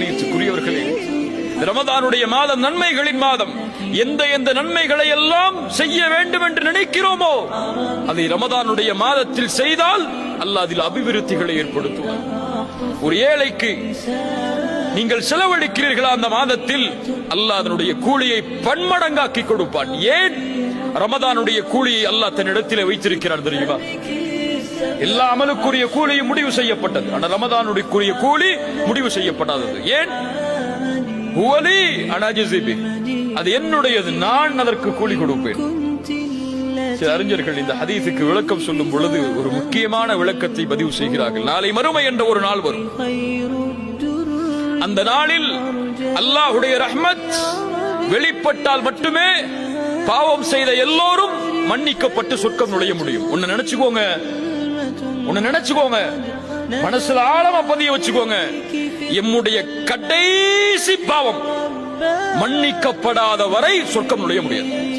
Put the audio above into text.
கண்ணியத்துக்குரியவர்களே ரமதானுடைய மாதம் நன்மைகளின் மாதம். எந்த எந்த நன்மைகளை எல்லாம் செய்ய வேண்டும் என்று நினைக்கிறோமோ அதை ரமதானுடைய மாதத்தில் செய்தால் அல்லாஹ் அதில் அபிவிருத்திகளை ஏற்படுத்துவார் ஒரு ஏழைக்கு நீங்கள் செலவழிக்கிறீர்களா அந்த மாதத்தில் அல்லாஹ் அதனுடைய கூலியை பன்மடங்காக்கி கொடுப்பான். ஏன்? ரமதானுடைய கூலியை அல்லாஹ் தன்னிடத்தில் வைத்திருக்கிறார் தெரியுமா? எல்லா அமலுக்குரிய கூலியும் முடிவு செய்யப்பட்டது. ஆனால் ரமதானுடைய கூலி முடிவு செய்யப்படாதது. ஏன்? அது என்னுடையது. நான் அதற்கு கூலி கொடுப்பேன். சில அறிஞர்கள் இந்த ஹதீஸுக்கு விளக்கம் சொல்லும் பொழுது ஒரு முக்கியமான விளக்கத்தை பதிவு செய்கிறார்கள். நாளை மறுமை என்ற ஒரு நாள் வரும். அந்த நாளில் அல்லாஹுடைய ரஹ்மத் வெளிப்பட்டால் மட்டுமே பாவம் செய்த எல்லோரும் மன்னிக்கப்பட்டு சொர்க்கம் நுழைய முடியும். ஒன்னு நினைச்சுக்கோங்க. ஒன்னு நினைச்சுக்கோங்க. மனசுல ஆழமா பதிய வச்சுக்கோங்க. எம்முடைய கடைசி பாவம் மன்னிக்கப்படாத வரை சொர்க்கம் நுழைய முடியாது.